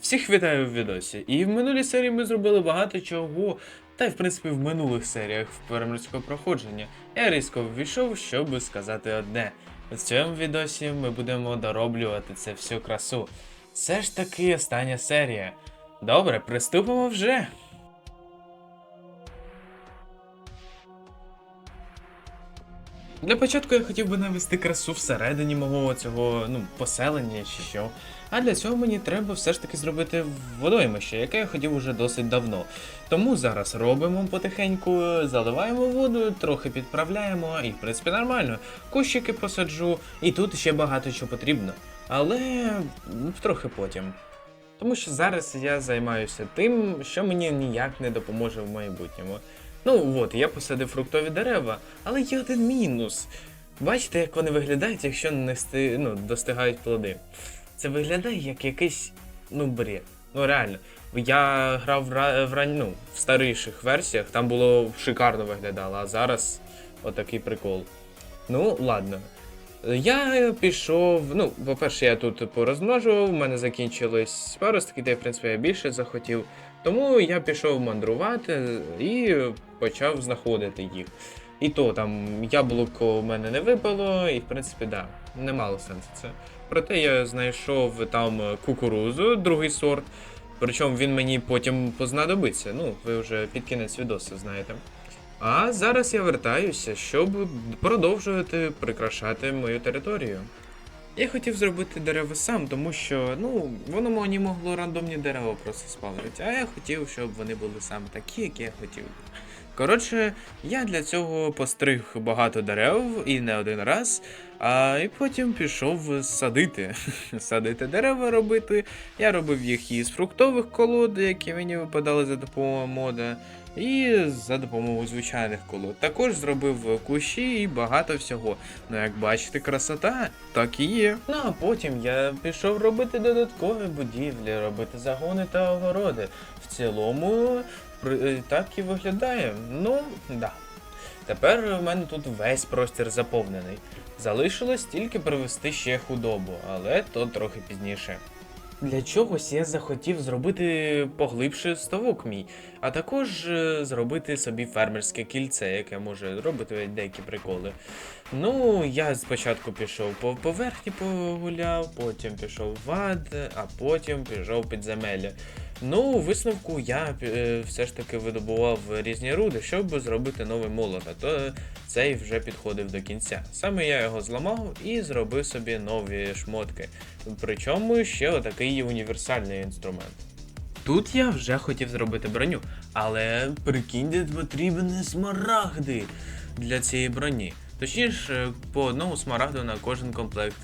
Всіх вітаю в відосі. І в минулій серії ми зробили багато чого, та й в принципі в минулих серіях в фермерського проходження. Я різко ввійшов, щоб сказати одне. В цьому відосі ми будемо дороблювати це всю красу. Це ж таки остання серія. Добре, приступимо вже. Для початку я хотів би навести красу всередині мого цього ну, поселення чи що. А для цього мені треба все ж таки зробити водоймище, яке я хотів уже досить давно. Тому зараз робимо потихеньку, заливаємо воду, трохи підправляємо, і в принципі нормально. Кущики посаджу, і тут ще багато чого потрібно. Але трохи потім. Тому що зараз я займаюся тим, що мені ніяк не допоможе в майбутньому. Ну от, я посадив фруктові дерева, але є один мінус. Бачите, як вони виглядають, якщо не сти... ну, достигають плоди. Це виглядає як якийсь ну бред. Ну реально. Я грав в, ран- ну, в старіших версіях, там було шикарно виглядало, а зараз отакий прикол. Ну, ладно. Я пішов. Ну, по-перше, я тут порозмножував, в мене закінчились паростки, де, в принципі, я більше захотів. Тому я пішов мандрувати і почав знаходити їх. І то там яблуко в мене не випало, і в принципі, да, не мало сенсу це. Проте я знайшов там кукурузу, другий сорт. Причому він мені потім познадобиться. Ну, ви вже під кінець відосу знаєте. А зараз я вертаюся, щоб продовжувати прикрашати мою територію. Я хотів зробити дерева сам, тому що ну, воно мені могло рандомні дерева просто спавнити, а я хотів, щоб вони були саме такі, які я хотів. Коротше, я для цього постриг багато дерев і не один раз, а і потім пішов садити. садити дерева робити. Я робив їх із фруктових колод, які мені випадали за допомогою мода, і за допомогою звичайних колод. Також зробив кущі і багато всього. Ну, як бачите, красота, так і є. Ну а потім я пішов робити додаткові будівлі, робити загони та огороди. В цілому так і виглядає. Ну, да. Тепер у мене тут весь простір заповнений. Залишилось тільки привезти ще худобу, але то трохи пізніше. Для чогось я захотів зробити поглибше ставок мій, а також е, зробити собі фермерське кільце, яке може робити деякі приколи. Ну, я спочатку пішов по поверхні погуляв, потім пішов в ад, а потім пішов в підземелля. Ну, у висновку я е, все ж таки видобував різні руди, щоб зробити новий молот, а то цей вже підходив до кінця. Саме я його зламав і зробив собі нові шмотки. Причому ще отакий універсальний інструмент. Тут я вже хотів зробити броню, але прикиньте, потрібні смарагди для цієї броні. Точніше, по одному смарагду на кожен комплект.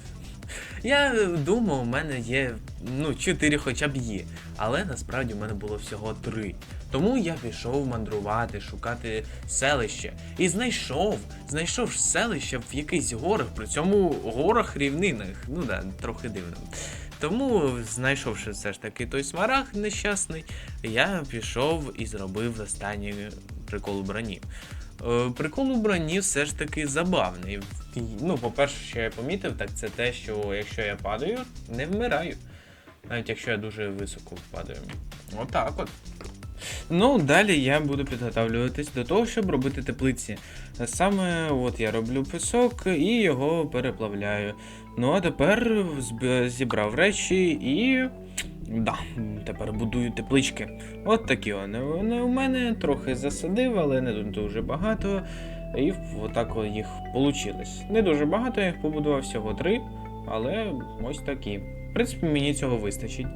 Я думав, у мене є ну, 4 хоча б є, але насправді у мене було всього 3. Тому я пішов мандрувати, шукати селище. І знайшов, знайшов селище в якихось горах, при цьому горах рівнинах. Ну да, трохи дивно. Тому, знайшовши все ж таки той смарагд нещасний, я пішов і зробив останній прикол броні. Е, Прикол у броні все ж таки забавний. Ну, по-перше, що я помітив, так це те, що якщо я падаю, не вмираю. Навіть якщо я дуже високо впадаю. Отак от. Ну, далі я буду підготовлюватись до того, щоб робити теплиці. Саме от я роблю пісок і його переплавляю. Ну а тепер зібрав речі і. Да, тепер будую теплички. От такі вони. Вони у мене трохи засадив, але не дуже багато. І отак їх получилось. Не дуже багато, я їх побудував всього три, але ось такі. В принципі, мені цього вистачить.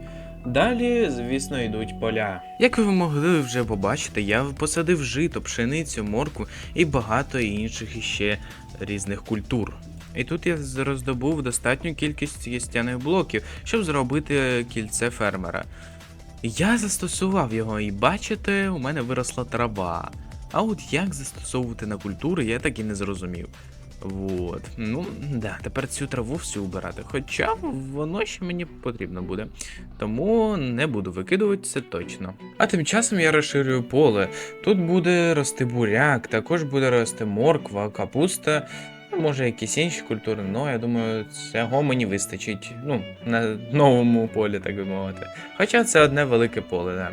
Далі, звісно, йдуть поля. Як ви могли вже побачити, я посадив жито, пшеницю, моркву і багато інших іще різних культур. І тут я роздобув достатню кількість їстяних блоків, щоб зробити кільце фермера. Я застосував його, і бачите, у мене виросла трава. А от як застосовувати на культури, я так і не зрозумів. Вот. Ну, да, тепер цю траву всю убирати. Хоча воно ще мені потрібно буде. Тому не буду викидувати це точно. А тим часом я розширюю поле. Тут буде рости буряк, також буде рости морква, капуста. Може якісь інші культури, але я думаю, цього мені вистачить. Ну, на новому полі, так би мовити. Хоча це одне велике поле, да.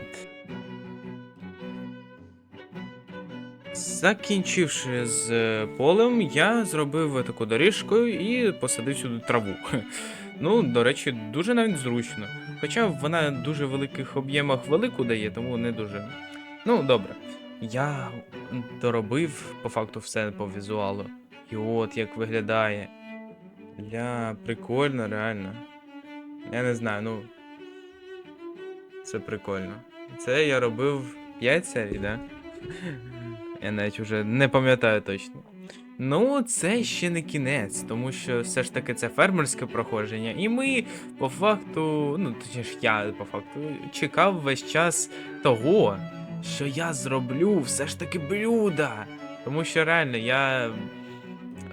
Закінчивши з е, полем, я зробив таку доріжку і посадив сюди траву. Ну, до речі, дуже навіть зручно. Хоча вона в дуже великих об'ємах велику дає, тому не дуже. Ну, добре. Я доробив по факту все по візуалу. І от як виглядає. Ля, прикольно, реально. Я не знаю, ну. Це прикольно. Це я робив 5 серій, да? Я навіть вже не пам'ятаю точно. Ну, це ще не кінець, тому що все ж таки це фермерське проходження, і ми по факту, ну точніше, я по факту чекав весь час того, що я зроблю все ж таки блюда. Тому що реально я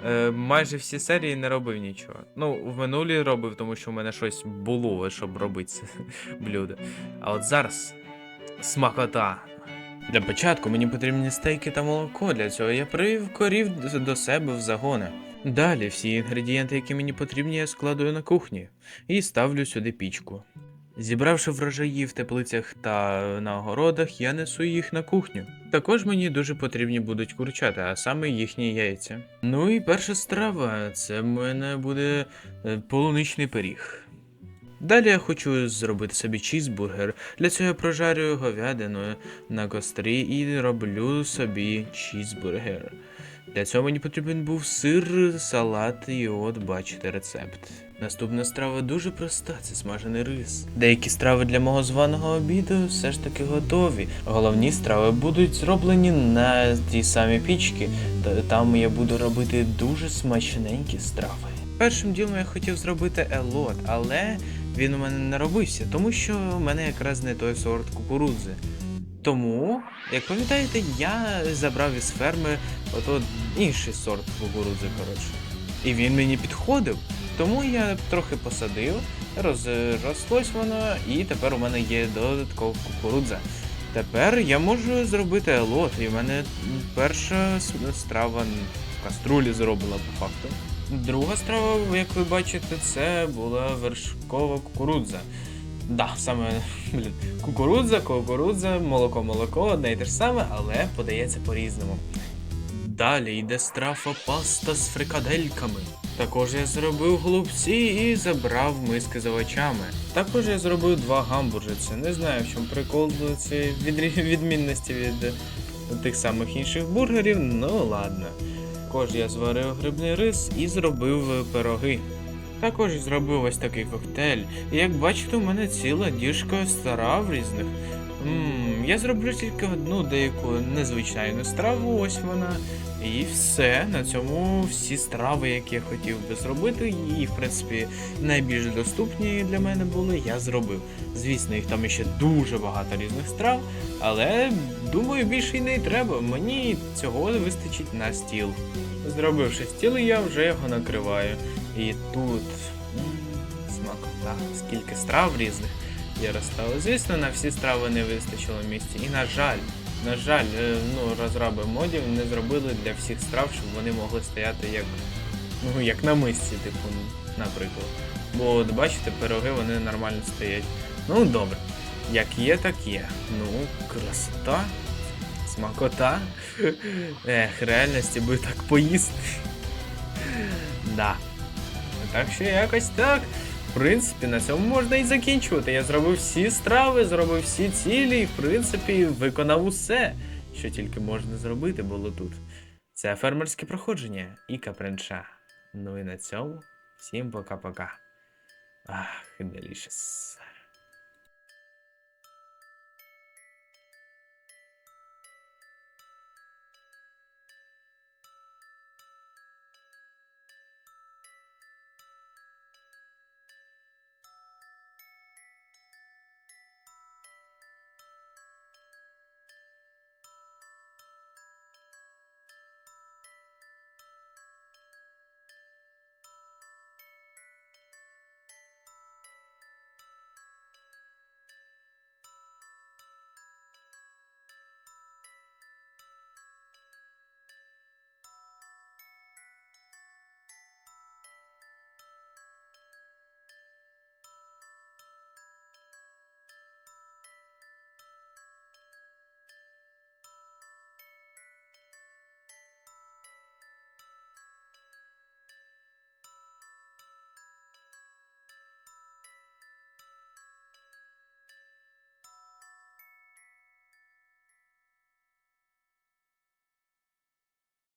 е, майже всі серії не робив нічого. Ну, в минулій робив, тому що в мене щось було, щоб робити це блюдо. А от зараз смакота. Для початку мені потрібні стейки та молоко. Для цього я привів корів до себе в загони. Далі всі інгредієнти, які мені потрібні, я складую на кухні і ставлю сюди пічку. Зібравши врожаї в теплицях та на огородах, я несу їх на кухню. Також мені дуже потрібні будуть курчата, а саме їхні яйця. Ну і перша страва це в мене буде е, полуничний пиріг. Далі я хочу зробити собі чізбургер. Для цього я прожарюю говядину на кострі і роблю собі чізбургер. Для цього мені потрібен був сир, салат і от бачите рецепт. Наступна страва дуже проста, це смажений рис. Деякі страви для мого званого обіду все ж таки готові. Головні страви будуть зроблені на тій самій пічці, та там я буду робити дуже смачненькі страви. Першим ділом я хотів зробити елот, але він у мене не робився, тому що в мене якраз не той сорт кукурудзи. Тому, як пам'ятаєте, я забрав із ферми ото інший сорт кукурудзи, коротше. І він мені підходив. Тому я трохи посадив, розрослось воно, і тепер у мене є додаткова кукурудза. Тепер я можу зробити елот, і в мене перша страва в каструлі зроблена по факту. Друга страва, як ви бачите, це була вершкова кукурудза. Да, саме блін, кукурудза, кукурудза, молоко, молоко, одне і те ж саме, але подається по-різному. Далі йде страфа паста з фрикадельками. Також я зробив голубці і забрав миски з овочами. Також я зробив два гамбуржиці. Не знаю, в чому прикол відрі- відмінності від тих самих інших бургерів, ну ладно. Також я зварив грибний рис і зробив пироги. Також зробив ось такий коктейль. І як бачите, у мене ціла діжка страв різних. Ммм, я зроблю тільки одну деяку незвичайну страву, ось вона. І все. На цьому всі страви, які я хотів би зробити, і, в принципі, найбільш доступні для мене були, я зробив. Звісно, їх там ще дуже багато різних страв, але думаю, більше й не треба. Мені цього вистачить на стіл. Зробивши стіл, я вже його накриваю. І тут смакота, скільки страв різних я розставив. Звісно, на всі страви не вистачило місця. І на жаль, на жаль, е, ну, розраби модів не зробили для всіх страв, щоб вони могли стояти як, ну, як на мисці, типу, наприклад. Бо от бачите, пироги вони нормально стоять. Ну, добре. Як є, так є. Ну, красота. Смакота. Ех, реальності би так поїсти. Да. Так що якось так. В принципі, на цьому можна і закінчувати. Я зробив всі страви, зробив всі цілі, і в принципі виконав усе, що тільки можна зробити було тут. Це фермерське проходження і капринча. Ну і на цьому всім пока-пока. Ах, delicious.